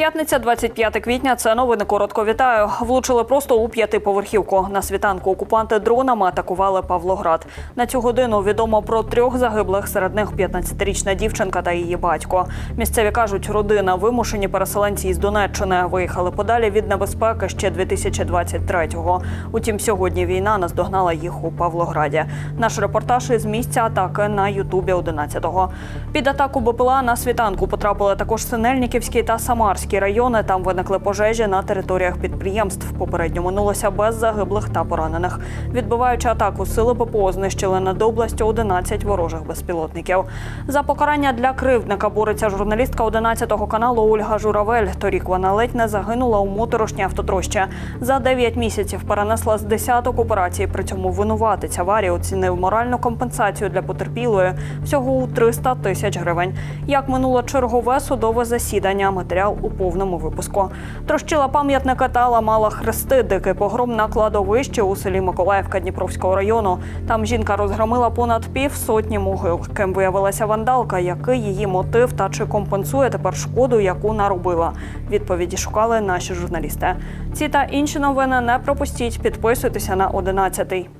П'ятниця, 25 квітня. Це новини коротко вітаю. Влучили просто у п'ятиповерхівку. На світанку окупанти дронами атакували Павлоград. На цю годину відомо про трьох загиблих. Серед них 15-річна дівчинка та її батько. Місцеві кажуть, родина вимушені переселенці із Донеччини виїхали подалі від небезпеки ще 2023-го. Утім, сьогодні війна наздогнала їх у Павлограді. Наш репортаж із місця атаки на Ютубі 11-го. Під атаку БПЛА на світанку потрапили також Синельниківський та Самарський райони. Там виникли пожежі на територіях підприємств. Попередньо минулося без загиблих та поранених. Відбиваючи атаку, сили ППО знищили над областю 11 ворожих безпілотників. За покарання для кривдника бореться журналістка 11 каналу Ольга Журавель. Торік вона ледь не загинула у моторошній автотрощі. За 9 місяців перенесла з десяток операцій. При цьому винуватець аварії оцінив моральну компенсацію для потерпілої всього у 300 тисяч гривень. Як минуло чергове судове засідання, матеріал у повному випуску. Трощила пам'ятника та ламала хрести. Дикий погром на кладовищі у селі Миколаївка Дніпровського району. Там жінка розгромила понад пів сотні могил. Ким виявилася вандалка, який її мотив та чи компенсує тепер шкоду, яку наробила. Відповіді шукали наші журналісти. Ці та інші новини не пропустіть. Підписуйтеся на 11.